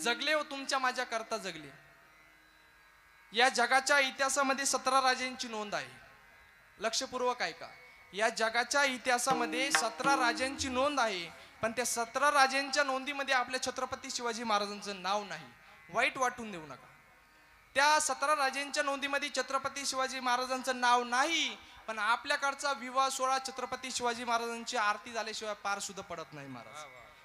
जगले व तुमच्या माझ्या करता जगले. या जगाच्या इतिहासामध्ये सतरा राजांची नोंद आहे. लक्षपूर्वक ऐका. या जगाच्या इतिहासामध्ये सतरा राजांची नोंद आहे पण त्या सतरा राजांच्या नोंदीमध्ये आपल्या छत्रपती शिवाजी महाराजांचं नाव नाही. वाईट वाटून देऊ नका. त्या सतरा राजांच्या नोंदीमध्ये छत्रपती शिवाजी महाराजांचं नाव नाही पण आपल्याकडचा विवाह सोहळा छत्रपती शिवाजी महाराजांची आरती झाल्याशिवाय पार सुद्धा पडत नाही महाराज.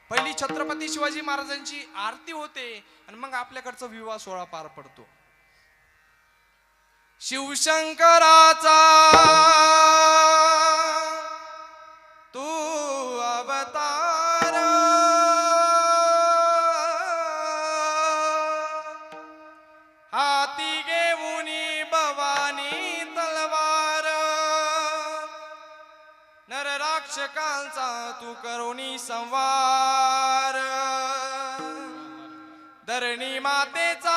पहिली छत्रपती शिवाजी महाराजांची आरती होते आणि मग आपल्याकडचा विवाह सोहळा पार पडतो. शिवशंकराचा नरराक्षकांचा तू करुणी संवार. धरणी मातेचा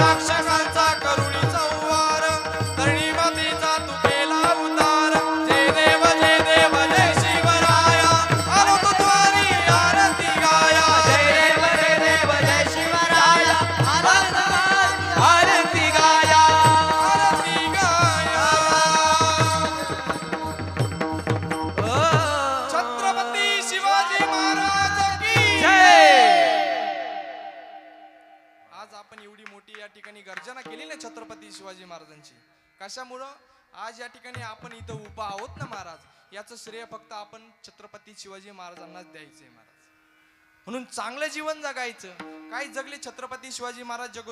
lakshana आपण एवढी मोठी या ठिकाणी गर्जना केली ना छत्रपती शिवाजी महाराजांची? कशामुळं? आज या ठिकाणी आपण इथं उभा आहोत ना महाराज याचं श्रेय फक्त आपण छत्रपती शिवाजी महाराजांनाच द्यायचंय महाराज. म्हणून चांगलं जीवन जगायचं. काय जगले छत्रपती शिवाजी महाराज जगत